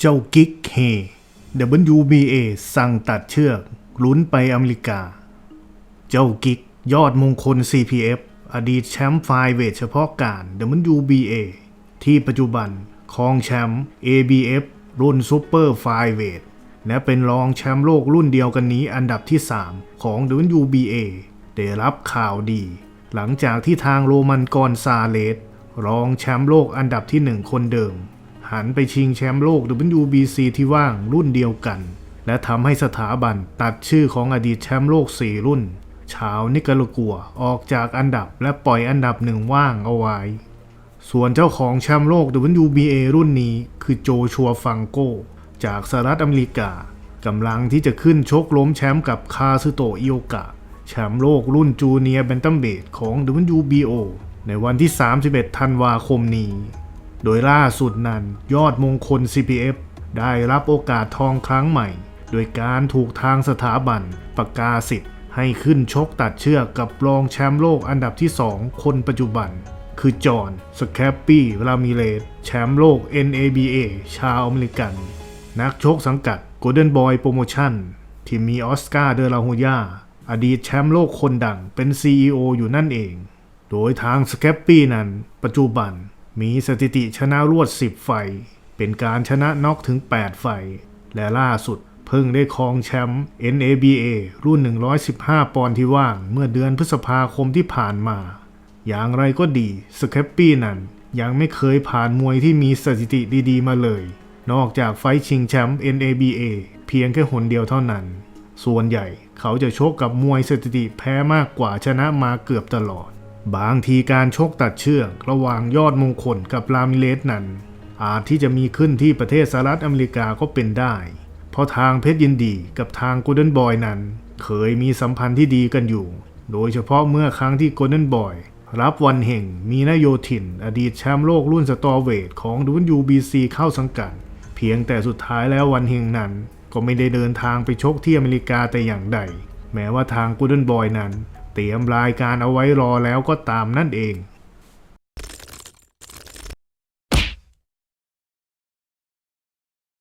เจ้ากิ๊กเฮ WBA สั่งตัดเชือกลุ้นไปอเมริกา เจ้ากิ๊กยอดมงคล CPF อดีตแชมป์ไฟเวทเฉพาะการ WBA ที่ปัจจุบันครองแชมป์ ABF รุ่นซูเปอร์ไฟเวทและเป็นรองแชมป์โลกรุ่นเดียวกันนี้อันดับที่ 3 ของ WBA ได้รับข่าวดี หลังจากที่ทางโรมันกอนซาเลสรองแชมป์โลกอันดับที่ 1 คนเดิม หันไปชิงแชมป์โลก WBC ที่ว่างรุ่นเดียวกัน และทำให้สถาบันตัดชื่อของอดีตแชมป์โลก 4 รุ่น ชาวนิการากัวออกจากอันดับและปล่อยอันดับหนึ่งว่างเอาไว้ ส่วนเจ้าของแชมป์โลก WBA รุ่นนี้คือโจชัวฟังโก จากสหรัฐอเมริกากำลังที่จะขึ้นชกล้มแชมป์กับคาซึโตอิโอกะแชมป์โลกรุ่นจูเนียร์แบนตัมเบดของ WBO ในวันที่ 31 ธันวาคมนี้ โดยล่าสุดนั้นยอดมงคล CPF ได้รับโอกาสทองครั้งใหม่ โดยการถูกทางสถาบันประกาศสิทธิ์ให้ขึ้นชกตัดเชือกกับรองแชมป์โลกอันดับที่ 2 คนปัจจุบัน คือจอห์นสแคปปี้รามิเลสแชมป์โลก NABA ชาวอเมริกัน นักชกสังกัด Golden Boy Promotion ที่มีออสการ์เดอลาโฮยาอดีตแชมป์โลกคนดังเป็น CEO อยู่นั่นเอง โดยทางสแคปปี้นั้น ปัจจุบัน มีสถิติชนะรวด 10 ไฟท์เป็นการชนะน็อกถึง 8 ไฟท์และล่าสุดเพิ่งได้ครองแชมป์ NABA รุ่น 115 ปอนด์ที่ว่างเมื่อเดือนพฤษภาคมที่ผ่านมา อย่างไรก็ดีสแคปปี้นั้นยังไม่เคยผ่านมวยที่มีสถิติดีๆ มาเลย นอกจากไฟท์ชิงแชมป์ NABA เพียงแค่หนเดียวเท่านั้น ส่วนใหญ่เขาจะโชกกับมวยสถิติแพ้มากกว่าชนะมาเกือบตลอด บางทีการชกตัดเชือกระหว่างยอดมงคลกับลามิเลสนั้น อาจที่จะมีขึ้นที่ประเทศสหรัฐอเมริกาก็เป็นได้ เพราะทางเพชรยินดีกับทางโกลเด้นบอยนั้น เคยมีสัมพันธ์ที่ดีกันอยู่ โดยเฉพาะเมื่อครั้งที่โกลเด้นบอยรับวันแห่งมีนโยธิน อดีตแชมป์โลกรุ่นสตอเวทของ WBC เข้าสังกัด เพียงแต่สุดท้ายแล้ววันเฮงนั้น ก็ไม่ได้เดินทางไปชกที่อเมริกาแต่อย่างใด แม้ว่าทางกูเดิลบอยนั้น เตรียมรายการเอาไว้รอแล้วก็ตามนั่นเอง